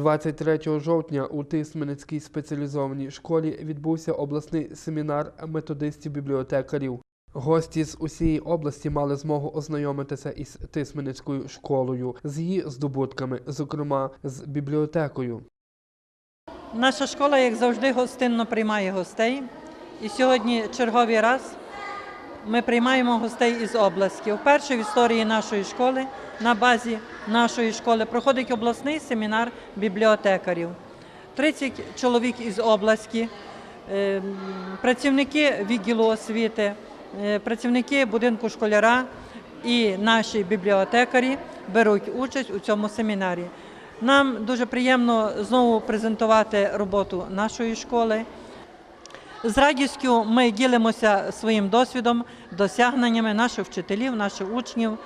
23 жовтня у Тисменецькій спеціалізованій школі відбувся обласний семінар методистів-бібліотекарів. Гості з усієї області мали змогу ознайомитися із Тисменецькою школою, з її здобутками, зокрема з бібліотекою. Наша школа, як завжди, гостинно приймає гостей. І сьогодні черговий раз ми приймаємо гостей із області. Вперше в історії нашої школи на базі нашої школи проходить обласний семінар бібліотекарів. 30 чоловік із області, е, працівники відділу освіти, е, працівники будинку школяра і наші бібліотекарі беруть участь у цьому семінарі. Нам дуже приємно знову презентувати роботу нашої школи. З радістю ми ділимося своїм досвідом, досягненнями наших вчителів, наших учнів.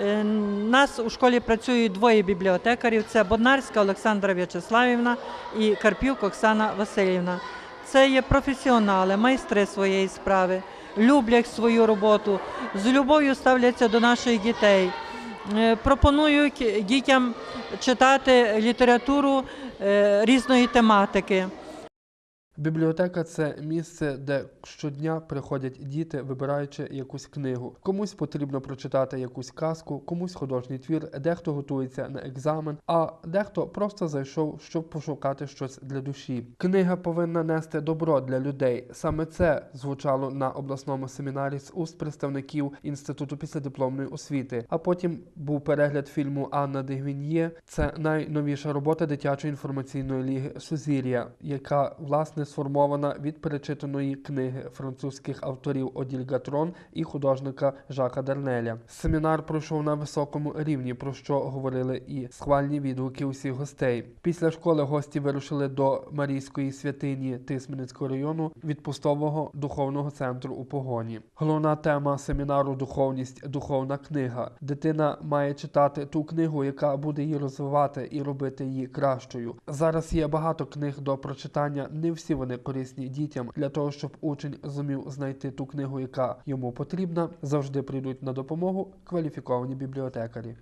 Е, Нас у школі працюють двоє бібліотекарів: це Боднарська Олександра В'ячеславівна і Карпюк Оксана Васильівна. Це є професіонали, майстри своєї справи, люблять свою роботу, з любов'ю ставляться до наших дітей. Е, Пропонують дітям читати літературу е, різної тематики. Бібліотека це місце, де щодня приходять діти, вибираючи якусь книгу. Комусь потрібно прочитати якусь казку, комусь художній твір, дехто готується на екзамен, а дехто просто зайшов, щоб пошукати щось для душі. Книга повинна нести добро для людей. Саме це звучало на обласному семінарі з уст представників інституту післядипломної освіти. А потім був перегляд фільму Анна Дегвіньє. Це найновіша робота дитячої інформаційної ліги Сузір'я, яка власне сформована від перечитаної книги французьких авторів Оділь Гатрон і художника Жака Дернеля. Семінар пройшов на високому рівні, про що говорили і схвальні відгуки усіх гостей. Після школи гості вирушили до Марійської святині Тисменецького району відпустового духовного центру у погоні. Головна тема семінару духовність, духовна книга. Дитина має читати ту книгу, яка буде її розвивати і робити її кращою. Зараз є багато книг до прочитання. Не всі вони корисні дітям для того, щоб учень зумів знайти ту книгу, яка йому потрібна. Завжди прийдуть на допомогу кваліфіковані бібліотекарі.